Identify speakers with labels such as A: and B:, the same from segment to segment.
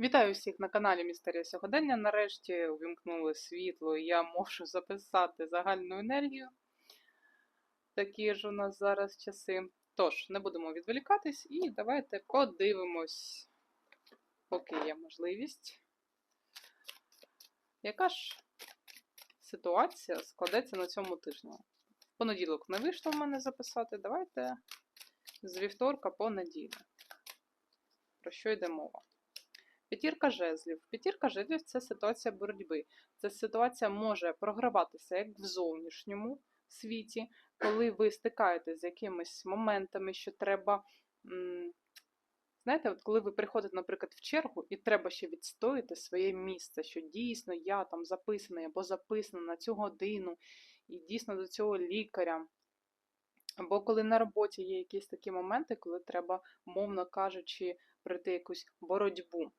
A: Вітаю всіх на каналі Містерія Сьогодення. Нарешті увімкнули світло, і я можу записати загальну енергію. Такі ж у нас зараз часи. Тож, не будемо відволікатись і давайте подивимось, поки є можливість. Яка ж ситуація складеться на цьому тижні? Понеділок не вийшло в мене записати. Давайте з вівторка по неділю. Про що йде мова? П'ятірка жезлів. П'ятірка жезлів це ситуація боротьби. Ця ситуація може програватися як в зовнішньому світі, коли ви стикаєтесь з якимись моментами, що треба. Знаєте, от коли ви приходите, наприклад, в чергу, і треба ще відстояти своє місце, що дійсно я там записаний або записана на цю годину, і дійсно до цього лікаря. Або коли на роботі є якісь такі моменти, коли треба, мовно кажучи, пройти якусь боротьбу.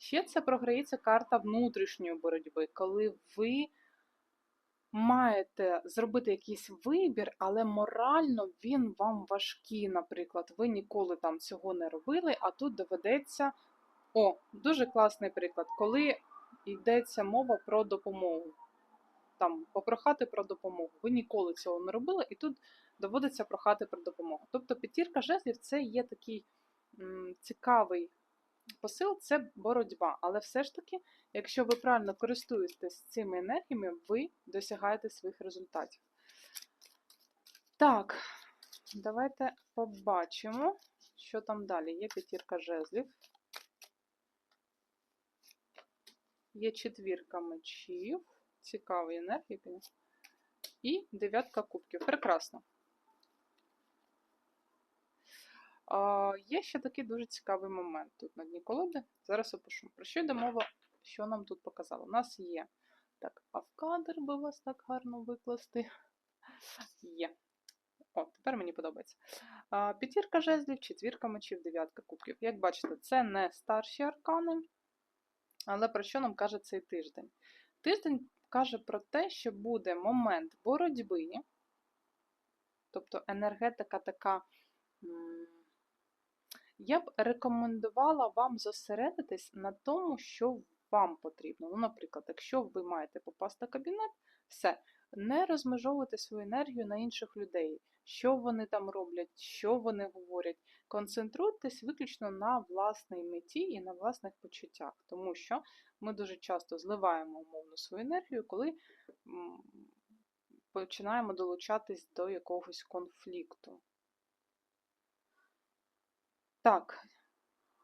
A: Ще це програється карта внутрішньої боротьби, коли ви маєте зробити якийсь вибір, але морально він вам важкий, наприклад. Ви ніколи там цього не робили, а тут доведеться. О, дуже класний приклад, коли йдеться мова про допомогу. Там попрохати про допомогу. Ви ніколи цього не робили, і тут доводиться прохати про допомогу. Тобто п'ятірка жезлів це є такий м, цікавий посил це боротьба. Але все ж таки, якщо ви правильно користуєтесь цими енергіями, ви досягаєте своїх результатів. Так, давайте побачимо, що там далі. Є п'ятірка жезлів. Є четвірка мечів. Цікаві енергії. І дев'ятка кубків. Прекрасно. А, Є ще такий дуже цікавий момент тут на дні колоди. Зараз опишу. Про що йде мова, що нам тут показало? У нас є. Так, а в кадр би вас так гарно викласти. Є. О, тепер мені подобається. П'ятірка жезлів, четвірка мечів, дев'ятка кубків. Як бачите, це не старші аркани. Але про що нам каже цей тиждень? Тиждень каже про те, що буде момент боротьби, тобто енергетика така. Я б рекомендувала вам зосередитись на тому, що вам потрібно. Ну, наприклад, якщо ви маєте попасти в кабінет, все, не розмежовуйте свою енергію на інших людей, що вони там роблять, що вони говорять. Концентруйтесь виключно на власній меті і на власних почуттях, тому що ми дуже часто зливаємо умовно свою енергію, коли починаємо долучатись до якогось конфлікту. Так,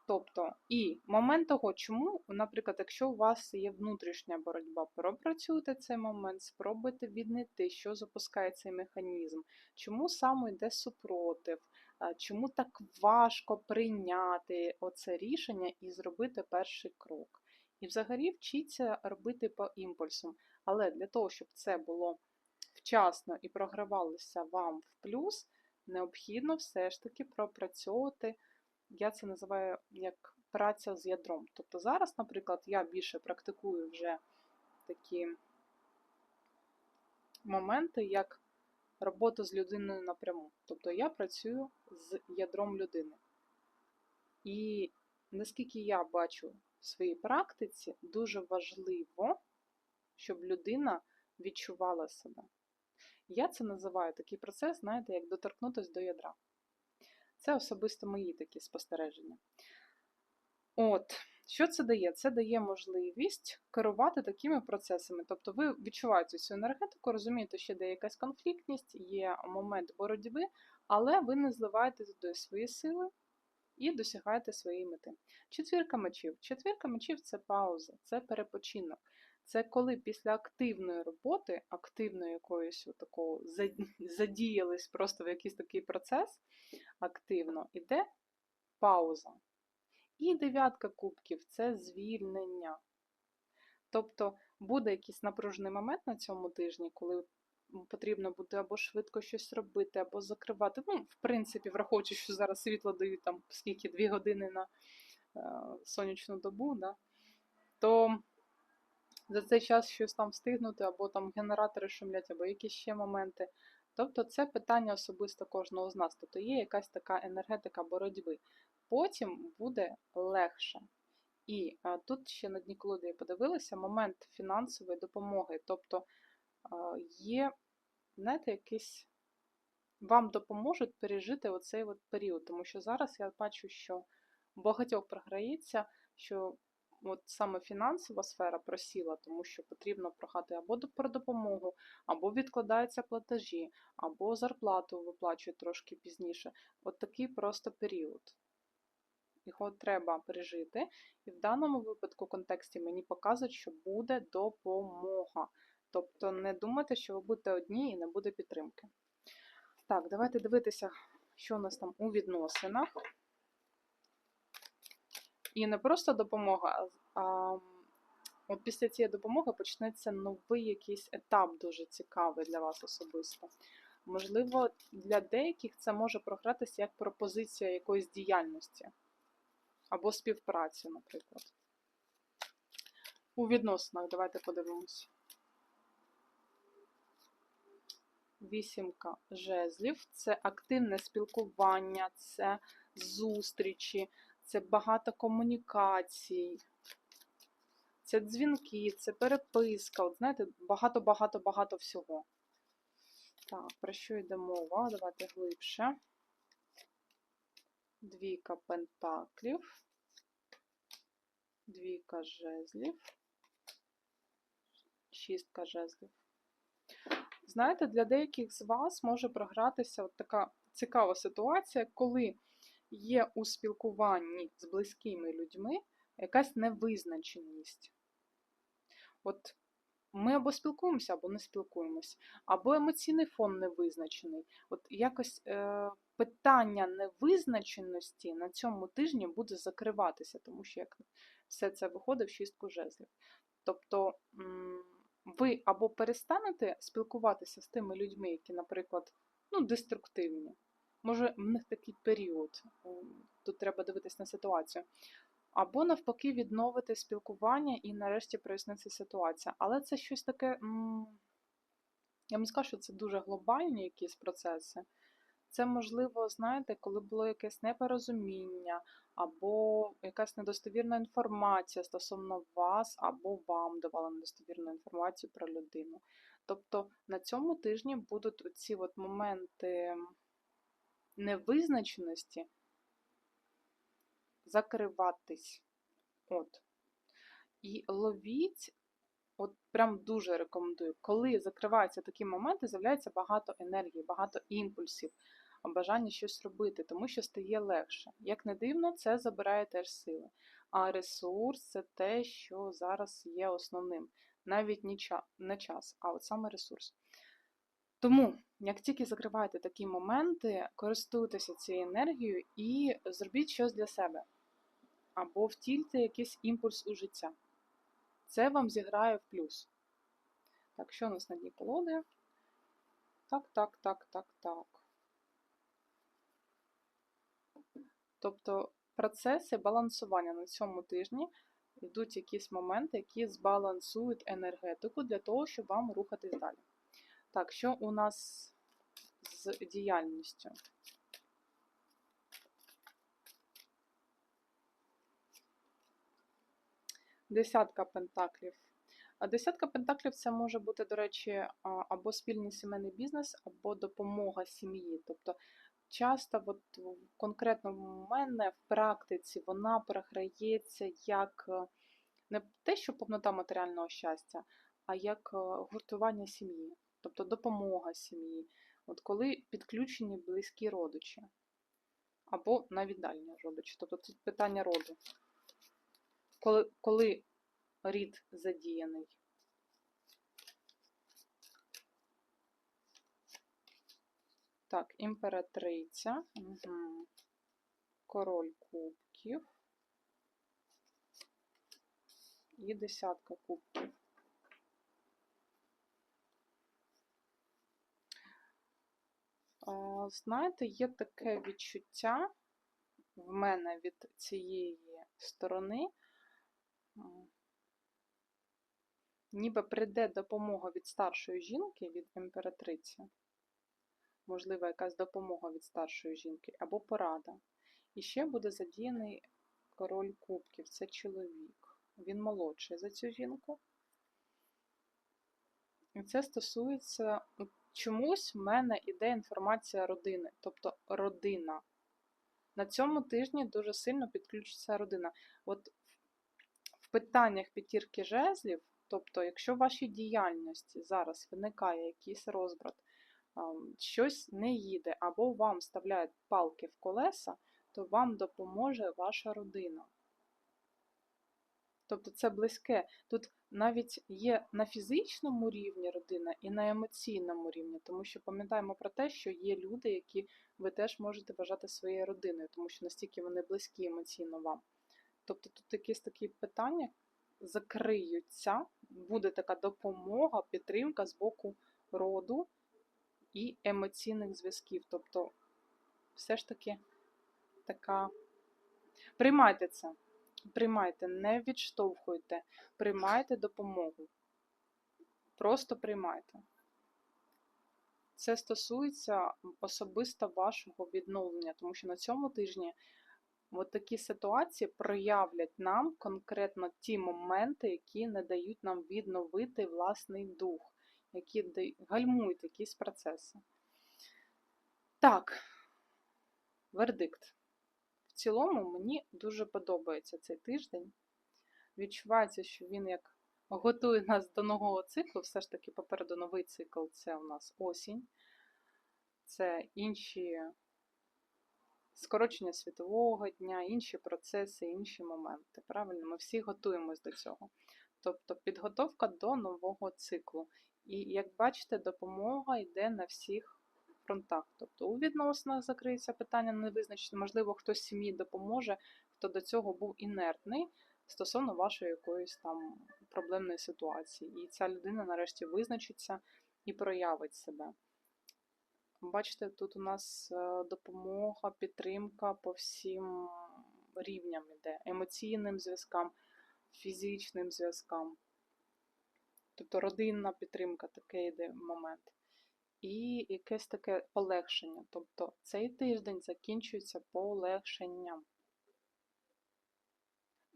A: тобто, і момент того, чому, наприклад, якщо у вас є внутрішня боротьба, пропрацюйте цей момент, спробуйте віднайти, що запускає цей механізм, чому саме йде супротив, чому так важко прийняти оце рішення і зробити перший крок. І взагалі вчіться робити по імпульсам. Але для того, щоб це було вчасно і програвалося вам в плюс, необхідно все ж таки пропрацьовувати я це називаю як праця з ядром. Тобто зараз, наприклад, я більше практикую вже такі моменти, як робота з людиною напряму. Тобто я працюю з ядром людини. І наскільки я бачу в своїй практиці, дуже важливо, щоб людина відчувала себе. Я це називаю такий процес, знаєте, як доторкнутися до ядра. Це особисто мої такі спостереження. От, що це дає? Це дає можливість керувати такими процесами. Тобто ви відчуваєте цю енергетику, розумієте, що де якась конфліктність, є момент боротьби, але ви не зливаєте туди свої сили і досягаєте своєї мети. Четвірка мечів. Четвірка мечів це пауза, це перепочинок. Це коли після активної роботи, активної якоїсь такого задіялись просто в якийсь такий процес активно, іде пауза. І дев'ятка кубків це звільнення. Тобто буде якийсь напружений момент на цьому тижні, коли потрібно буде або швидко щось робити, або закривати. Ну, в принципі, враховуючи, що зараз світло дають там скільки дві години на е, сонячну добу, да, то за цей час щось там встигнути, або там генератори шумлять, або якісь ще моменти. Тобто це питання особисто кожного з нас. Тобто є якась така енергетика боротьби. Потім буде легше. І а, тут ще на дні колоди я подивилася момент фінансової допомоги. Тобто а, є, знаєте, якийсь вам допоможуть пережити оцей от період. Тому що зараз я бачу, що багатьох програється, що от саме фінансова сфера просіла, тому що потрібно прохати або про допомогу, або відкладаються платежі, або зарплату виплачують трошки пізніше. От такий просто період. Його треба пережити. І в даному випадку контексті мені показують, що буде допомога. Тобто не думайте, що ви будете одні і не буде підтримки. Так, давайте дивитися, що у нас там у відносинах. І не просто допомога, а от після цієї допомоги почнеться новий якийсь етап дуже цікавий для вас особисто. Можливо, для деяких це може програтися як пропозиція якоїсь діяльності або співпраці, наприклад. У відносинах, давайте подивимось. Вісімка жезлів це активне спілкування, це зустрічі, це багато комунікацій, це дзвінки, це переписка. От знаєте, багато-багато-багато всього. Так, про що йде мова? Давайте глибше. Двійка пентаклів, двійка жезлів, шістка жезлів. Знаєте, для деяких з вас може програтися от така цікава ситуація, коли є у спілкуванні з близькими людьми якась невизначеність. От ми або спілкуємося, або не спілкуємося, або емоційний фон невизначений. От якось е, питання невизначеності на цьому тижні буде закриватися, тому що як все це виходить в шістку жезлів. Тобто ви або перестанете спілкуватися з тими людьми, які, наприклад, ну, деструктивні. Може, в них такий період, тут треба дивитись на ситуацію. Або навпаки відновити спілкування і нарешті проясниться ситуація. Але це щось таке, я не скажу, що це дуже глобальні якісь процеси. Це можливо, знаєте, коли було якесь непорозуміння, або якась недостовірна інформація стосовно вас, або вам давали недостовірну інформацію про людину. Тобто на цьому тижні будуть оці от моменти невизначеності закриватись. От. І ловіть, от прям дуже рекомендую, коли закриваються такі моменти, з'являється багато енергії, багато імпульсів, бажання щось робити, тому що стає легше. Як не дивно, це забирає теж сили. А ресурс це те, що зараз є основним. Навіть не час, а от саме ресурс. Тому, як тільки закриваєте такі моменти, користуйтеся цією енергією і зробіть щось для себе. Або втільте якийсь імпульс у життя. Це вам зіграє в плюс. Так, що у нас на дні колоди? Так, так, так, так, так. Тобто процеси балансування на цьому тижні йдуть якісь моменти, які збалансують енергетику для того, щоб вам рухатись далі. Так, що у нас з діяльністю? Десятка пентаклів. Десятка пентаклів це може бути, до речі, або спільний сімейний бізнес, або допомога сім'ї. Тобто часто, от конкретно в мене в практиці вона програється як е, не те, що повнота матеріального щастя, а як е, гуртування сім'ї, тобто допомога сім'ї. От коли підключені близькі родичі, або навіть дальні родичі. Тобто тут питання роду. Коли, коли рід задіяний. Так, імператриця, угу. король кубків і десятка кубків. Знаєте, є таке відчуття в мене від цієї сторони, ніби прийде допомога від старшої жінки, від імператриці, можливо, якась допомога від старшої жінки або порада. І ще буде задіяний король кубків це чоловік. Він молодший за цю жінку. І це стосується чомусь в мене іде інформація родини, тобто родина. На цьому тижні дуже сильно підключиться родина. От в питаннях п'ятірки жезлів, тобто, якщо в вашій діяльності зараз виникає якийсь розбрат, щось не їде, або вам вставляють палки в колеса, то вам допоможе ваша родина. Тобто це близьке. Тут навіть є на фізичному рівні родина і на емоційному рівні, тому що пам'ятаємо про те, що є люди, які ви теж можете вважати своєю родиною, тому що настільки вони близькі емоційно вам. Тобто тут якісь такі питання закриються, буде така допомога, підтримка з боку роду і емоційних зв'язків. Тобто, все ж таки така. Приймайте це. Приймайте, не відштовхуйте, приймайте допомогу. Просто приймайте. Це стосується особисто вашого відновлення, тому що на цьому тижні от такі ситуації проявлять нам конкретно ті моменти, які не дають нам відновити власний дух, які гальмують якісь процеси. Так, вердикт. Цілому мені дуже подобається цей тиждень. Відчувається, що він як готує нас до нового циклу. Все ж таки, попереду новий цикл це у нас осінь, це інші скорочення світового дня, інші процеси, інші моменти. Правильно, ми всі готуємось до цього. Тобто підготовка до нового циклу. І як бачите, допомога йде на всіх фронтах. Тобто у відносинах закриється питання невизначене, можливо, хтось сім'ї допоможе, хто до цього був інертний стосовно вашої якоїсь там проблемної ситуації. І ця людина нарешті визначиться і проявить себе. Бачите, тут у нас е, допомога, підтримка по всім рівням іде: емоційним зв'язкам, фізичним зв'язкам. Тобто родинна підтримка, такий йде момент. І якесь таке полегшення. Тобто цей тиждень закінчується полегшенням.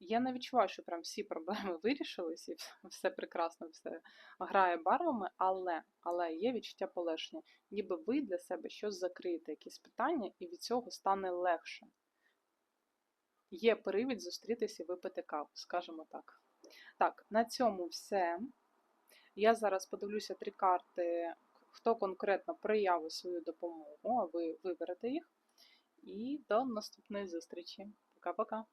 A: Я не відчуваю, що прям всі проблеми вирішились і все прекрасно, все грає барвами, але, але є відчуття полегшення. Ніби ви для себе щось закриєте, якісь питання, і від цього стане легше. Є привід зустрітися і випити каву, скажімо так. Так, на цьому все. Я зараз подивлюся три карти, хто конкретно проявив свою допомогу, а ви виберете їх. І до наступної зустрічі. Пока-пока.